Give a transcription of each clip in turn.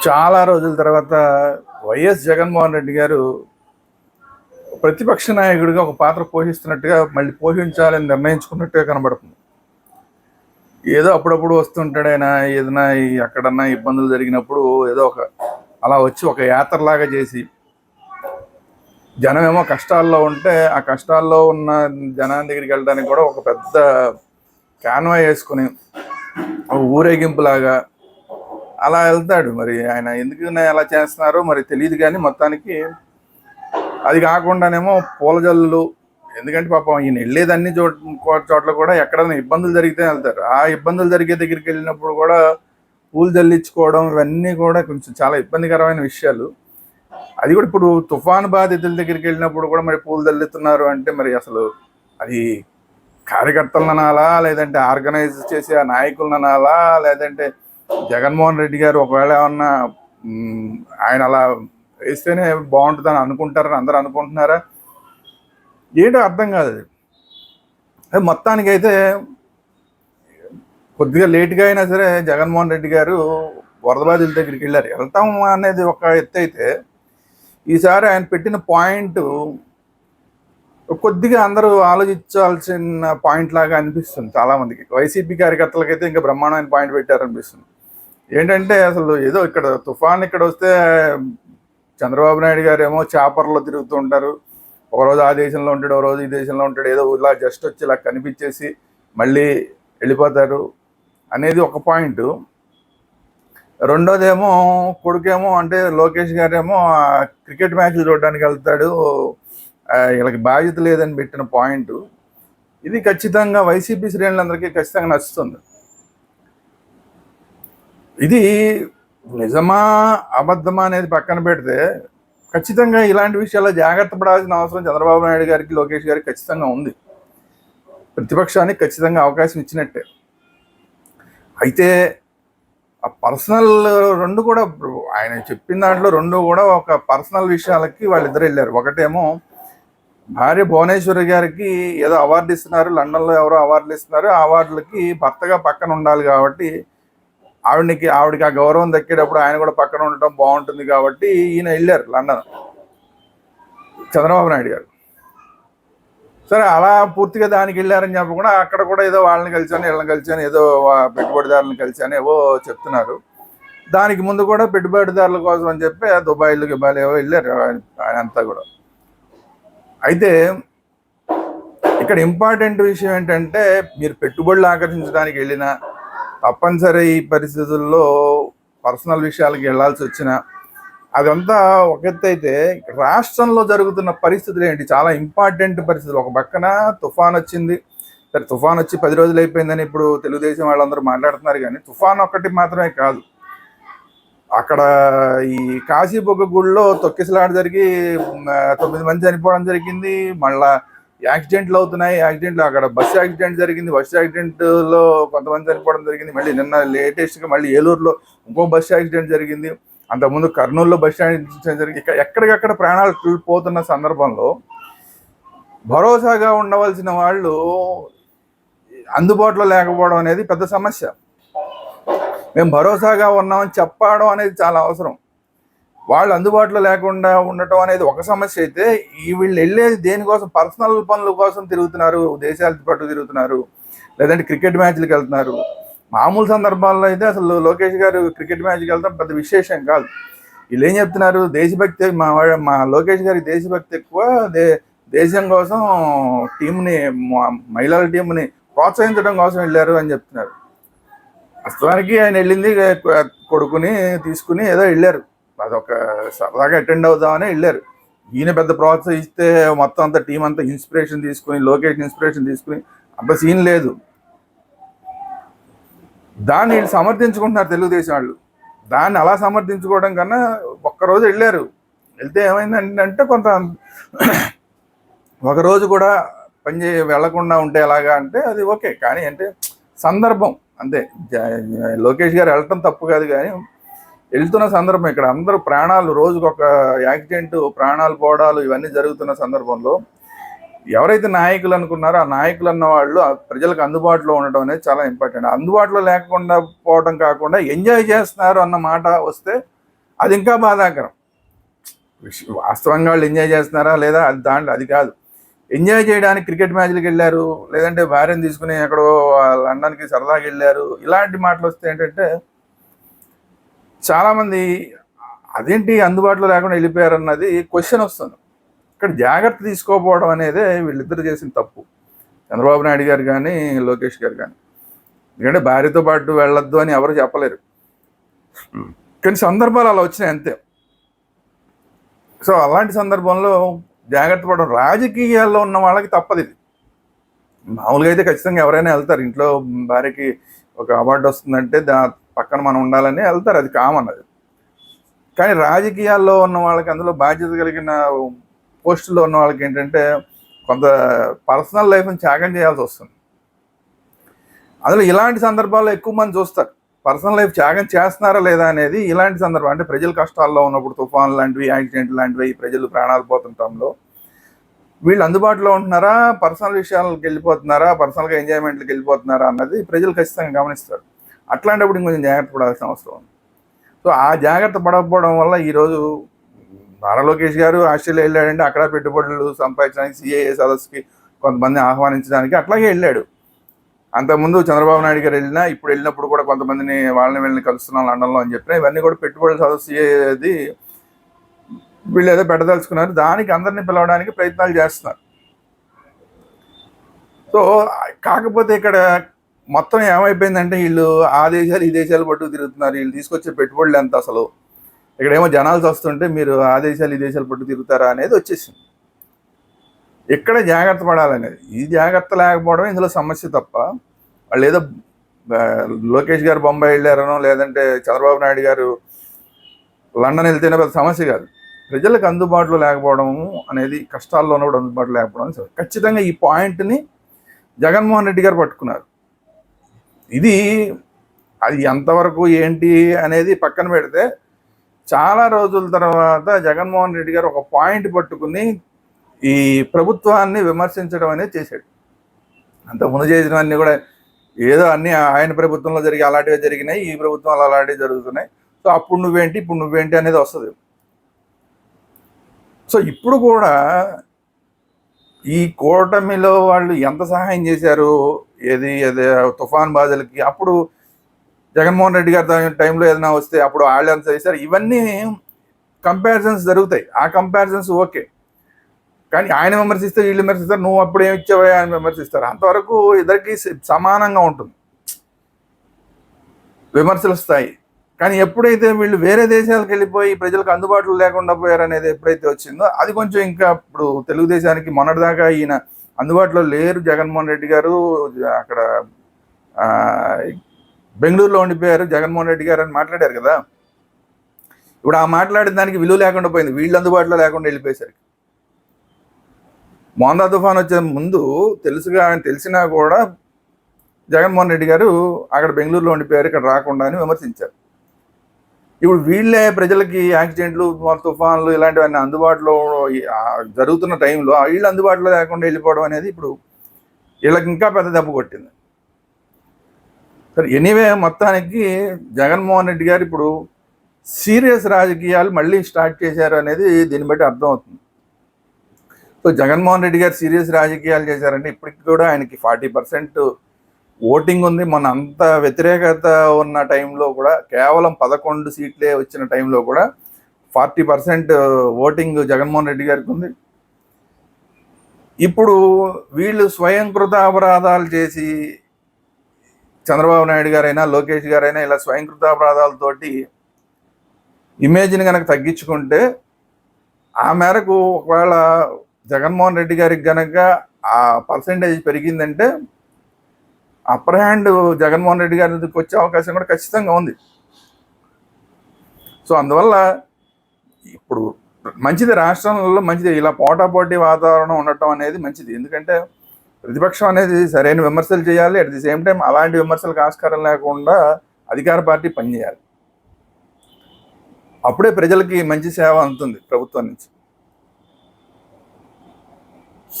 చాలా రోజుల తర్వాత వైఎస్ జగన్మోహన్ రెడ్డి గారు ప్రతిపక్ష నాయకుడిగా ఒక పాత్ర పోషిస్తున్నట్టుగా మళ్ళీ పోషించాలని నిర్ణయించుకున్నట్టుగా కనబడుతుంది. ఏదో అప్పుడప్పుడు వస్తుంటాడు ఆయన ఏదైనా ఎక్కడన్నా ఇబ్బందులు జరిగినప్పుడు ఏదో ఒక అలా వచ్చి ఒక యాత్రలాగా చేసి జనమేమో కష్టాల్లో ఉంటే ఆ కష్టాల్లో ఉన్న జనాన్ని దగ్గరికి వెళ్ళడానికి కూడా ఒక పెద్ద క్యాన్వా వేసుకుని ఊరేగింపులాగా అలా వెళ్తాడు. మరి ఆయన ఎందుకు అలా చేస్తున్నారో మరి తెలియదు కానీ మొత్తానికి అది కాకుండానేమో పూల జల్లులు ఎందుకంటే పాపం ఈయన వెళ్ళేదన్ని చో చోట్ల కూడా ఎక్కడైనా ఇబ్బందులు జరిగితే వెళ్తారు. ఆ ఇబ్బందులు జరిగే దగ్గరికి వెళ్ళినప్పుడు కూడా పూలు జల్లించుకోవడం ఇవన్నీ కూడా కొంచెం చాలా ఇబ్బందికరమైన విషయాలు. అది కూడా ఇప్పుడు తుఫాను బాధితుల దగ్గరికి వెళ్ళినప్పుడు కూడా మరి పూలు జల్లుతున్నారు అంటే మరి అసలు అది కార్యకర్తలనాలా అనాలా లేదంటే ఆర్గనైజ్ చేసే ఆ నాయకులను అనాలా లేదంటే జగన్మోహన్ రెడ్డి గారు ఒకవేళ ఏమన్నా ఆయన అలా వేస్తేనే బాగుంటుందని అనుకుంటారని అందరూ అనుకుంటున్నారా? ఏంటో అర్థం కాదు. అది మొత్తానికైతే కొద్దిగా లేట్గా అయినా సరే జగన్మోహన్ రెడ్డి గారు వరద బాధితుల దగ్గరికి వెళ్ళారు. వెళ్తాం అనేది ఒక ఎత్తు అయితే ఈసారి ఆయన పెట్టిన పాయింట్ కొద్దిగా అందరూ ఆలోచించాల్సిన పాయింట్ లాగా అనిపిస్తుంది చాలామందికి. వైసీపీ కార్యకర్తలకైతే ఇంకా బ్రహ్మాండమైన పాయింట్ పెట్టారనిపిస్తుంది. ఏంటంటే అసలు ఏదో ఇక్కడ తుఫాన్ ఇక్కడ వస్తే చంద్రబాబు నాయుడు గారు ఏమో చాపర్లో తిరుగుతూ ఉంటారు. ఒక రోజు ఆ దేశంలో ఉంటాడు ఒక రోజు ఈ దేశంలో ఉంటాడు. ఏదో ఇలా జస్ట్ వచ్చి ఇలా కనిపించేసి మళ్ళీ వెళ్ళిపోతారు అనేది ఒక పాయింట్. రెండోదేమో కొడుకేమో అంటే లోకేష్ గారేమో క్రికెట్ మ్యాచ్లు చూడడానికి వెళ్తాడు. వీళ్ళకి బాధ్యత లేదని పెట్టిన పాయింట్. ఇది ఖచ్చితంగా వైసీపీ శ్రేణులందరికీ ఖచ్చితంగా నచ్చుతుంది. ఇది నిజమా అబద్ధమా అనేది పక్కన పెడితే ఖచ్చితంగా ఇలాంటి విషయాల్లో జాగ్రత్త పడాల్సిన అవసరం చంద్రబాబు నాయుడు గారికి లోకేష్ గారికి ఖచ్చితంగా ఉంది. ప్రతిపక్షానికి ఖచ్చితంగా అవకాశం ఇచ్చినట్టే. అయితే ఆ పర్సనల్ రెండు కూడా ఆయన చెప్పిన దాంట్లో రెండు కూడా ఒక పర్సనల్ విషయాలకి వాళ్ళిద్దరు వెళ్ళారు. ఒకటేమో భార్య భువనేశ్వరి గారికి ఏదో అవార్డు ఇస్తున్నారు లండన్లో ఎవరో అవార్డులు ఇస్తున్నారు. ఆ అవార్డులకి భర్తగా పక్కన ఉండాలి కాబట్టి ఆవిడకి ఆవిడకి ఆ గౌరవం దక్కేటప్పుడు ఆయన కూడా పక్కన ఉండటం బాగుంటుంది కాబట్టి ఈయన వెళ్ళారు లండన్. చంద్రబాబు నాయుడు గారు. సరే అలా పూర్తిగా దానికి వెళ్ళారని చెప్పకుండా అక్కడ కూడా ఏదో వాళ్ళని కలిసాను వీళ్ళని కలిసాను ఏదో పెట్టుబడిదారులను కలిసాను ఏవో చెప్తున్నారు. దానికి ముందు కూడా పెట్టుబడిదారుల కోసం అని చెప్పి దుబాయ్లు గిబాయ్ ఏవో వెళ్ళారు ఆయన- ఆయన అంతా కూడా. అయితే ఇక్కడ ఇంపార్టెంట్ విషయం ఏంటంటే మీరు పెట్టుబడులు ఆకర్షించడానికి వెళ్ళినా తప్పనిసరి ఈ పరిస్థితుల్లో పర్సనల్ విషయాలకు వెళ్ళాల్సి వచ్చిన అదంతా ఒక ఎత్తు అయితే రాష్ట్రంలో జరుగుతున్న పరిస్థితులు ఏంటి? చాలా ఇంపార్టెంట్ పరిస్థితులు. ఒక పక్కన తుఫాన్ వచ్చింది. సరే తుఫాన్ వచ్చి పది రోజులు అయిపోయిందని ఇప్పుడు తెలుగుదేశం వాళ్ళందరూ మాట్లాడుతున్నారు కానీ తుఫాన్ ఒక్కటి మాత్రమే కాదు. అక్కడ ఈ కాశీబొగ్గ గుడిలో తొక్కిసలాట జరిగి తొమ్మిది మంది చనిపోవడం జరిగింది. మళ్ళా యాక్సిడెంట్లు అవుతున్నాయి. యాక్సిడెంట్లు అక్కడ బస్సు యాక్సిడెంట్ జరిగింది. బస్సు యాక్సిడెంట్లో కొంతమంది చనిపోవడం జరిగింది. మళ్ళీ నిన్న లేటెస్ట్గా మళ్ళీ ఏలూరులో ఇంకో బస్సు యాక్సిడెంట్ జరిగింది. అంతకుముందు కర్నూలులో బస్ యాక్సిడెంట్ జరిగింది ఇక్కడ ఎక్కడికక్కడ ప్రాణాలు పోతున్న సందర్భంలో భరోసాగా ఉండవలసిన వాళ్ళు అందుబాటులో లేకపోవడం అనేది పెద్ద సమస్య. మేము భరోసాగా ఉన్నామని చెప్పడం అనేది చాలా అవసరం. వాళ్ళు అందుబాటులో లేకుండా ఉండటం అనేది ఒక సమస్య అయితే ఈ వీళ్ళు వెళ్ళేది దేనికోసం? పర్సనల్ పనుల కోసం తిరుగుతున్నారు దేశాల పట్టు తిరుగుతున్నారు లేదంటే క్రికెట్ మ్యాచ్లకు వెళ్తున్నారు. మామూలు సందర్భాల్లో అయితే అసలు లోకేష్ గారు క్రికెట్ మ్యాచ్కి వెళ్తాం పెద్ద విశేషం కాదు. వీళ్ళు ఏం చెప్తున్నారు? దేశభక్తి మా మా లోకేష్ గారి దేశభక్తి ఎక్కువ దే దేశం కోసం టీంని మహిళల టీంని ప్రోత్సహించడం కోసం వెళ్ళారు అని చెప్తున్నారు. ప్రస్తుతానికి ఆయన వెళ్ళింది కొడుకుని తీసుకుని ఏదో వెళ్ళారు. అదొక సరదాగా అటెండ్ అవుదామని వెళ్ళారు. ఈయన పెద్ద ప్రోత్సహిస్తే మొత్తం అంతా టీం అంతా ఇన్స్పిరేషన్ తీసుకుని లోకేష్ ఇన్స్పిరేషన్ తీసుకుని అంత సీన్ లేదు. దాన్ని వీళ్ళు సమర్థించుకుంటున్నారు తెలుగుదేశం వాళ్ళు. దాన్ని అలా సమర్థించుకోవడం కన్నా ఒక్కరోజు వెళ్ళారు. వెళ్తే ఏమైందంటే కొంత ఒకరోజు కూడా పని వెళ్ళకుండా ఉంటే ఎలాగా అంటే అది ఓకే. కానీ అంటే సందర్భం అంతే. జ- లోకేష్ గారు వెళ్ళటం తప్పు కాదు కానీ వెళ్తున్న సందర్భం ఇక్కడ అందరూ ప్రాణాలు రోజుకు ఒక యాక్సిడెంట్ ప్రాణాలు పోవడాలు ఇవన్నీ జరుగుతున్న సందర్భంలో ఎవరైతే నాయకులు అనుకున్నారో ఆ నాయకులు అన్న వాళ్ళు ఆ ప్రజలకు అందుబాటులో ఉండడం అనేది చాలా ఇంపార్టెంట్. అందుబాటులో లేకుండా పోవడం కాకుండా ఎంజాయ్ చేస్తున్నారు అన్న మాట వస్తే అది ఇంకా బాధాకరం. వాస్తవంగా వాళ్ళు ఎంజాయ్ చేస్తున్నారా లేదా అది దాంట్లో అది కాదు. ఎంజాయ్ చేయడానికి క్రికెట్ మ్యాచ్లకు వెళ్ళారు లేదంటే భార్యను తీసుకుని ఎక్కడో లండన్కి సరదాగా వెళ్ళారు ఇలాంటి మాటలు వస్తే ఏంటంటే చాలామంది అదేంటి అందుబాటులో లేకుండా వెళ్ళిపోయారన్నది క్వశ్చన్ వస్తుంది. ఇక్కడ జాగ్రత్త తీసుకోకపోవడం అనేదే వీళ్ళిద్దరు చేసిన తప్పు. చంద్రబాబు నాయుడు గారు కానీ లోకేష్ గారు కానీ. ఎందుకంటే భార్యతో పాటు వెళ్ళొద్దు అని ఎవరు చెప్పలేరు. కానీ సందర్భాలు అలా వచ్చినాయి అంతే. సో అలాంటి సందర్భంలో జాగ్రత్త పడడం రాజకీయాల్లో ఉన్న వాళ్ళకి తప్పదు ఇది. మామూలుగా అయితే ఖచ్చితంగా ఎవరైనా వెళ్తారు. ఇంట్లో భార్యకి ఒక అవార్డు వస్తుందంటే దా పక్కన మనం ఉండాలని వెళ్తారు అది కామన్ అది. కానీ రాజకీయాల్లో ఉన్న వాళ్ళకి అందులో బాధ్యత కలిగిన పోస్టుల్లో ఉన్న వాళ్ళకి ఏంటంటే కొంత పర్సనల్ లైఫ్ని త్యాగం చేయాల్సి వస్తుంది. అందులో ఇలాంటి సందర్భాల్లో ఎక్కువ మంది చూస్తారు పర్సనల్ లైఫ్ త్యాగం చేస్తున్నారా లేదా అనేది ఇలాంటి సందర్భం. అంటే ప్రజలు కష్టాల్లో ఉన్నప్పుడు తుఫాన్ లాంటివి యాక్సిడెంట్ లాంటివి ప్రజలు ప్రాణాలు పోతుంటంలో వీళ్ళు అందుబాటులో ఉంటున్నారా? పర్సనల్ విషయాలకు వెళ్ళిపోతున్నారా? పర్సనల్గా ఎంజాయ్మెంట్లకు వెళ్ళిపోతున్నారా? అన్నది ప్రజలు ఖచ్చితంగా గమనిస్తారు. అట్లాంటప్పుడు ఇంకొంచెం జాగ్రత్త పడాల్సిన అవసరం ఉంది. సో ఆ జాగ్రత్త పడకపోవడం వల్ల ఈరోజు నారా లోకేష్ గారు ఆస్ట్రేలియా వెళ్ళాడంటే అక్కడ పెట్టుబడులు సంపాదించడానికి సిఏఏ సదస్సుకి కొంతమంది ఆహ్వానించడానికి అట్లాగే వెళ్ళాడు. అంతకుముందు చంద్రబాబు నాయుడు గారు వెళ్ళినా ఇప్పుడు వెళ్ళినప్పుడు కూడా కొంతమందిని వాళ్ళని వీళ్ళని కలుస్తున్నాం లండన్లో అని చెప్పిన ఇవన్నీ కూడా పెట్టుబడుల సదస్సు అది వీళ్ళు ఏదో పెట్టదలుచుకున్నారు. దానికి అందరినీ పిలవడానికి ప్రయత్నాలు చేస్తున్నారు. సో కాకపోతే ఇక్కడ మొత్తం ఏమైపోయిందంటే వీళ్ళు ఆ దేశాలు ఈ దేశాలు పట్టు తిరుగుతున్నారు. వీళ్ళు తీసుకొచ్చే పెట్టుబడులు ఎంత అసలు? ఇక్కడేమో జనాలు వస్తుంటే మీరు ఆ దేశాలు ఈ దేశాలు పట్టు తిరుగుతారా అనేది వచ్చేసింది. ఎక్కడ జాగ్రత్త పడాలనేది? ఈ జాగ్రత్త లేకపోవడం ఇందులో సమస్య తప్ప వాళ్ళు ఏదో లోకేష్ గారు బొంబాయి వెళ్ళారనో లేదంటే చంద్రబాబు నాయుడు గారు లండన్ వెళ్తేనే పెద్ద సమస్య కాదు. ప్రజలకు అందుబాటులో లేకపోవడం అనేది కష్టాల్లోనూ కూడా అందుబాటులో లేకపోవడం ఖచ్చితంగా ఈ పాయింట్ని జగన్మోహన్ రెడ్డి గారు పట్టుకున్నారు. ఇది అది ఎంతవరకు ఏంటి అనేది పక్కన పెడితే చాలా రోజుల తర్వాత జగన్మోహన్ రెడ్డి గారు ఒక పాయింట్ పట్టుకుని ఈ ప్రభుత్వాన్ని విమర్శించడం అనేది చేశాడు. అంతకుముందు చేసినవన్నీ కూడా ఏదో అన్ని ఆయన ప్రభుత్వంలో జరిగి అలాంటివి జరిగినాయి ఈ ప్రభుత్వంలో అలాంటివి జరుగుతున్నాయి. సో అప్పుడు నువ్వేంటి ఇప్పుడు నువ్వేంటి అనేది వస్తుంది. సో ఇప్పుడు కూడా ఈ కూటమిలో వాళ్ళు ఎంత సహాయం చేశారు? ఏది ఏది తుఫాన్ బాధలకి అప్పుడు జగన్మోహన్ రెడ్డి గారి టైంలో ఏదైనా వస్తే అప్పుడు వాళ్ళు ఎంత చేశారు. ఇవన్నీ కంపారిజన్స్ జరుగుతాయి. ఆ కంపారిజన్స్ ఓకే. కానీ ఆయన విమర్శిస్తే వీళ్ళు విమర్శిస్తారు నువ్వు అప్పుడు ఏమి ఇచ్చావో ఆయన విమర్శిస్తారు. అంతవరకు ఇద్దరికి సమానంగా ఉంటుంది. విమర్శల స్థాయి కానీ ఎప్పుడైతే వీళ్ళు వేరే దేశాలకు వెళ్ళిపోయి ప్రజలకు అందుబాటులో లేకుండా పోయారు అనేది ఎప్పుడైతే వచ్చిందో అది కొంచెం ఇంకా ఇప్పుడు తెలుగుదేశానికి మొన్నటిదాకా ఈయన అందుబాటులో లేరు జగన్మోహన్ రెడ్డి గారు. అక్కడ బెంగళూరులో ఉండిపోయారు జగన్మోహన్ రెడ్డి గారు అని మాట్లాడారు కదా. ఇప్పుడు ఆ మాట్లాడిన దానికి విలువ లేకుండా పోయింది. వీళ్ళు అందుబాటులో లేకుండా వెళ్ళిపోయేసరికి. మోందా తుఫాన్ వచ్చే ముందు తెలుసుగా ఆయన తెలిసినా కూడా జగన్మోహన్ రెడ్డి గారు అక్కడ బెంగళూరులో ఉండిపోయారు. ఇక్కడ రాకుండా అని విమర్శించారు. ఇప్పుడు వీళ్ళే ప్రజలకి యాక్సిడెంట్లు తుఫాన్లు ఇలాంటివన్నీ అందుబాటులో జరుగుతున్న టైంలో వీళ్ళు అందుబాటులో లేకుండా వెళ్ళిపోవడం అనేది ఇప్పుడు వీళ్ళకి ఇంకా పెద్ద దెబ్బ కొట్టింది. సరే ఎనీవే మొత్తానికి జగన్మోహన్ రెడ్డి గారు ఇప్పుడు సీరియస్ రాజకీయాలు మళ్ళీ స్టార్ట్ చేశారు అనేది దీన్ని బట్టి అర్థమవుతుంది. సో జగన్మోహన్ రెడ్డి గారు సీరియస్ రాజకీయాలు చేశారంటే ఇప్పటికి కూడా ఆయనకి ఫార్టీ పర్సెంట్ ఓటింగ్ ఉంది. మన అంత వ్యతిరేకత ఉన్న టైంలో కూడా కేవలం పదకొండు సీట్లే వచ్చిన టైంలో కూడా forty percent voting Jaganmohan Reddy గారికి ఉంది. ఇప్పుడు వీళ్ళు స్వయంకృత అపరాధాలు చేసి చంద్రబాబు నాయుడు గారైనా లోకేష్ గారైనా ఇలా స్వయంకృత అపరాధాలతోటి ఇమేజ్ని కనుక తగ్గించుకుంటే ఆ మేరకు ఒకవేళ జగన్మోహన్ రెడ్డి గారికి గనక ఆ పర్సంటేజ్ పెరిగిందంటే అప్పర్ హ్యాండ్ జగన్మోహన్ రెడ్డి గారికి వచ్చే అవకాశం కూడా ఖచ్చితంగా ఉంది. సో అందువల్ల ఇప్పుడు మంచిది రాష్ట్రంలో మంచిది ఇలా పోటాపోటీ వాతావరణం ఉండటం అనేది మంచిది. ఎందుకంటే ప్రతిపక్షం అనేది సరైన విమర్శలు చేయాలి అట్ ది సేమ్ టైం అలాంటి విమర్శలకు ఆస్కారం లేకుండా అధికార పార్టీ పనిచేయాలి. అప్పుడే ప్రజలకి మంచి సేవ అందుతుంది ప్రభుత్వం నుంచి.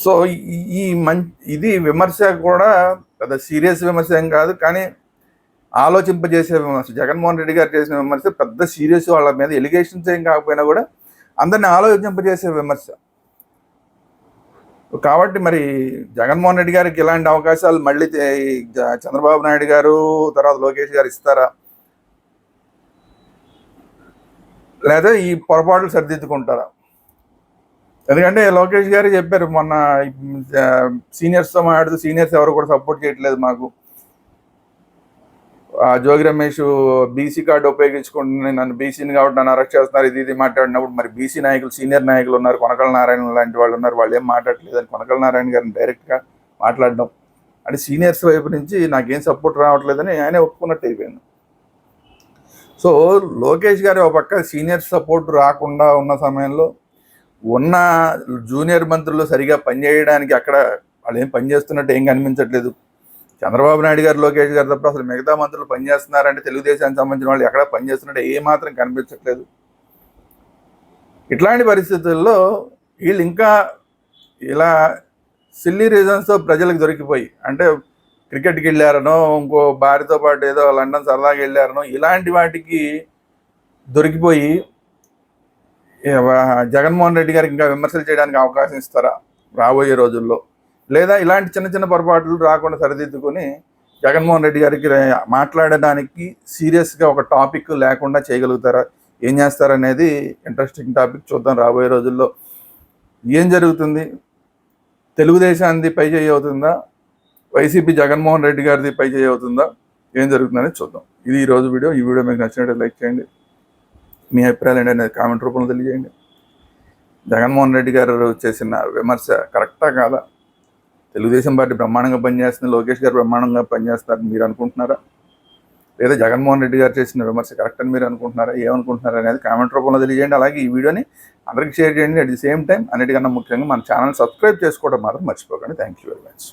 సో ఈ- ఈ మం ఇది విమర్శ కూడా పెద్ద సీరియస్ విమర్శ ఏం కాదు కానీ ఆలోచింపజేసే విమర్శ. జగన్మోహన్ రెడ్డి గారు చేసిన విమర్శ పెద్ద సీరియస్ వాళ్ళ మీద ఎలిగేషన్స్ ఏం కాకపోయినా కూడా అందరిని ఆలోచింపజేసే విమర్శ. కాబట్టి మరి జగన్మోహన్ రెడ్డి గారికి ఇలాంటి అవకాశాలు మళ్ళీ చంద్రబాబు నాయుడు గారు తర్వాత లోకేష్ గారు ఇస్తారా? లేదా ఈ పొరపాట్లు సరిదిద్దుకుంటారా? ఎందుకంటే లోకేష్ గారు చెప్పారు మొన్న సీనియర్స్తో మాట్లాడుతూ సీనియర్స్ ఎవరు కూడా సపోర్ట్ చేయట్లేదు మాకు. ఆ జోగి రమేష్ బీసీ కార్డు ఉపయోగించుకుంటుని నన్ను బీసీని కాబట్టి నన్ను అరెస్ట్ చేస్తున్నారు ఇది ఇది మాట్లాడినప్పుడు మరి బీసీ నాయకులు సీనియర్ నాయకులు ఉన్నారు కొనకల నారాయణ లాంటి వాళ్ళు ఉన్నారు వాళ్ళు ఏం మాట్లాడట్లేదు అని కొనకల నారాయణ గారిని డైరెక్ట్గా మాట్లాడడం. అంటే సీనియర్స్ వైపు నుంచి నాకేం సపోర్ట్ రావట్లేదని ఆయనే ఒప్పుకున్నట్టు అయిపోయింది. సో లోకేష్ గారి ఒక పక్క సీనియర్స్ సపోర్ట్ రాకుండా ఉన్న సమయంలో ఉన్న జూనియర్ మంత్రులు సరిగా పనిచేయడానికి అక్కడ వాళ్ళు ఏం పనిచేస్తున్నట్టు ఏం కనిపించట్లేదు. చంద్రబాబు నాయుడు గారు లోకేష్ గారు తప్ప అసలు మిగతా మంత్రులు పనిచేస్తున్నారంటే తెలుగుదేశానికి సంబంధించిన వాళ్ళు ఎక్కడ పనిచేస్తున్నట్టు ఏ మాత్రం కనిపించట్లేదు. ఇట్లాంటి పరిస్థితుల్లో వీళ్ళు ఇంకా ఇలా సిల్లీ రీజన్స్తో ప్రజలకు దొరికిపోయి అంటే క్రికెట్కి వెళ్ళారనో ఇంకో భార్యతో పాటు ఏదో లండన్ సరదాగా వెళ్ళారనో ఇలాంటి వాటికి దొరికిపోయి జగన్మోహన్ రెడ్డి గారికి ఇంకా విమర్శలు చేయడానికి అవకాశం ఇస్తారా రాబోయే రోజుల్లో? లేదా ఇలాంటి చిన్న చిన్న పొరపాట్లు రాకుండా సరిదిద్దుకొని జగన్మోహన్ రెడ్డి గారికి మాట్లాడడానికి సీరియస్గా ఒక టాపిక్ లేకుండా చేయగలుగుతారా? ఏం చేస్తారనేది ఇంట్రెస్టింగ్ టాపిక్ చూద్దాం రాబోయే రోజుల్లో. ఏం జరుగుతుంది? తెలుగుదేశానికి పై చేయి అవుతుందా? వైసీపీ జగన్మోహన్ రెడ్డి గారిది పై చేయి అవుతుందా? ఏం జరుగుతుందనేది చూద్దాం. ఇది ఈరోజు రోజు వీడియో. ఈ వీడియో మీకు నచ్చినట్టు లైక్ చేయండి. మీ అభిప్రాయాలు ఏంటి అనేది కామెంట్ రూపంలో తెలియజేయండి. జగన్మోహన్ రెడ్డి గారు చేసిన విమర్శ కరెక్టా కాదా? తెలుగుదేశం పార్టీ బ్రహ్మాండంగా పనిచేస్తుంది లోకేష్ గారు బ్రహ్మాండంగా పనిచేస్తారని మీరు అనుకుంటున్నారా? లేదా జగన్మోహన్ రెడ్డి గారు చేసిన విమర్శ కరెక్ట్ అని మీరు అనుకుంటున్నారా? ఏమనుకుంటున్నారా అనేది కామెంట్ రూపంలో తెలియజేయండి. అలాగే ఈ వీడియోని అందరికీ షేర్ చేయండి. అట్ ది సేమ్ టైం అన్నిటికన్నా ముఖ్యంగా మన ఛానల్ సబ్స్క్రైబ్ చేసుకోవడం మాత్రం మర్చిపోకండి. Thank you very much.